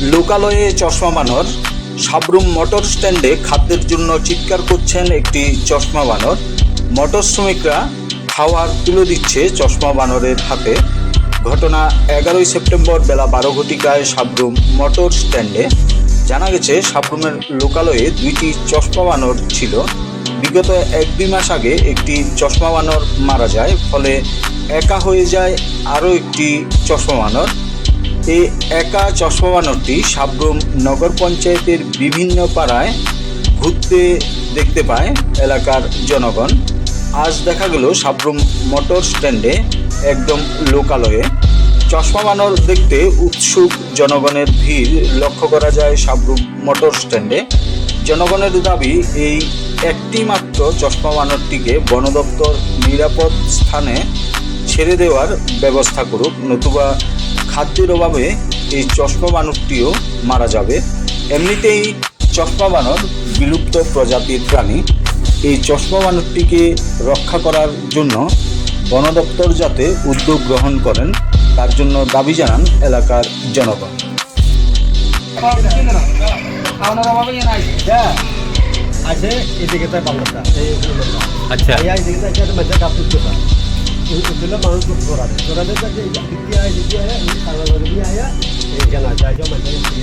লোকালয়ে চশমা বানর, সাবরুম মোটর স্ট্যান্ডে খাদ্যের জন্য চিৎকার করছেন একটি চশমা বানর। মোটর শ্রমিকরা খাওয়ার তুলে দিচ্ছে চশমা বানরের হাতে। ঘটনা এগারোই সেপ্টেম্বর বেলা বারো ঘটিকায় সাবরুম মোটর স্ট্যান্ডে। জানা গেছে, সাবরুমের লোকালয়ে দুইটি চশমা বানর ছিল। বিগত এক দুই মাস আগে একটি চশমা বানর মারা যায়, ফলে একা হয়ে যায় আরও একটি চশমা বানর। এই একা চশমা বানরটি সাবরুম নগর পঞ্চায়েতের বিভিন্ন পাড়ায় ঘুরতে দেখতে পায় এলাকার জনগণ। আজ দেখা গেল সাবরুম মোটর স্ট্যান্ডে একদম লোকালয়ে। চশমা বানর দেখতে উৎসুক জনগণের ভিড় লক্ষ্য করা যায় সাবরুম মোটর স্ট্যান্ডে। জনগণের দাবি, এই একটি মাত্র চশমা বানরটিকে বন দপ্তর নিরাপদ স্থানে ছেড়ে দেওয়ার ব্যবস্থা করুক, নতুবা খাদ্যের অভাবে এই চশমা বানরটিও মারা যাবে। এমনিতেই চশমা বানর বিলুপ্ত প্রজাতির প্রাণী। এই চশমা বানরটিকে রক্ষা করার জন্য বন দপ্তর যাতে উদ্যোগ গ্রহণ করেন তার জন্য দাবি জানান এলাকার জনগণ। আছে এদিকে আচ্ছা। এই এদিকে মানুষ ধরা দেয় ধরা দেয় Cho mình.